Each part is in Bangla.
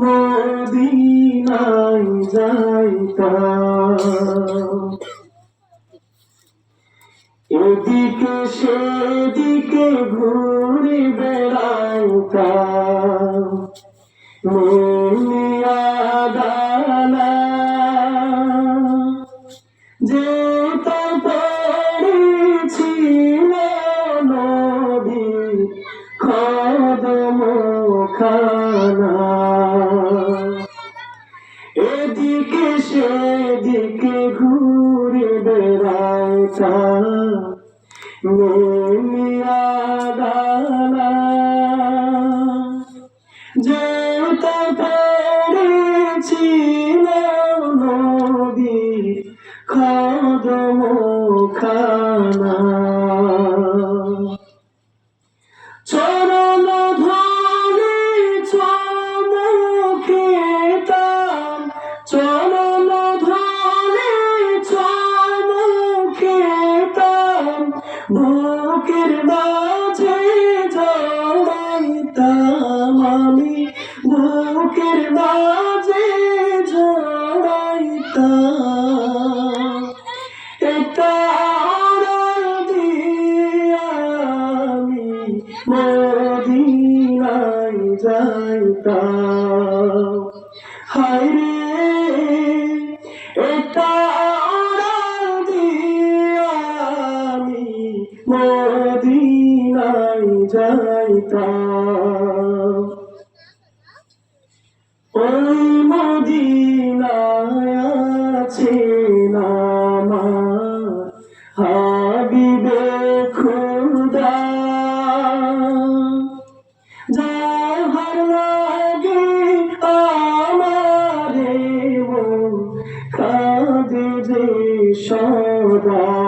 মদিনায় যাইতাম। এদিকে সেদিকে ঘুরে বেড়াইতাম। মেলিয়া গালা যে তার পড়েছিল নদী কদম খানা বেড়াইতাম মেলিয়া গালা যে তা পড়েছিল নদী কদম খানা বুকের মাঝে জড়াইতাম আমি। বুকের মাঝে জড়াইতাম একটা আমি মদিনায় যাইতাম। হায় যাইতাম ওই মদিনায় আছে নামার হাবিবে খুদা। যাহার লাগে আমারে কাঁদে যে সদা।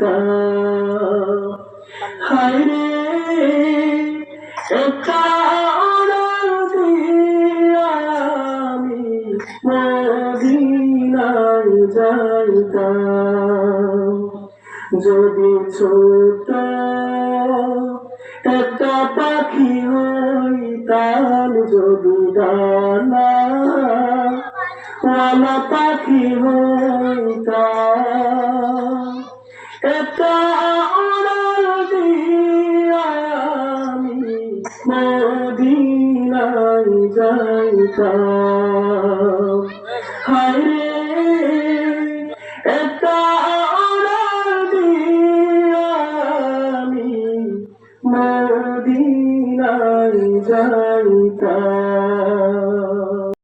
যাইতাম হায় আমি মদিনায় যাইতাম। যদি ছোট একটা পাখি হইতাম যদি ওয়ালা পাখি হইতাম যাইতাম হায় দিয়া আমি মদিনায় যাইতাম।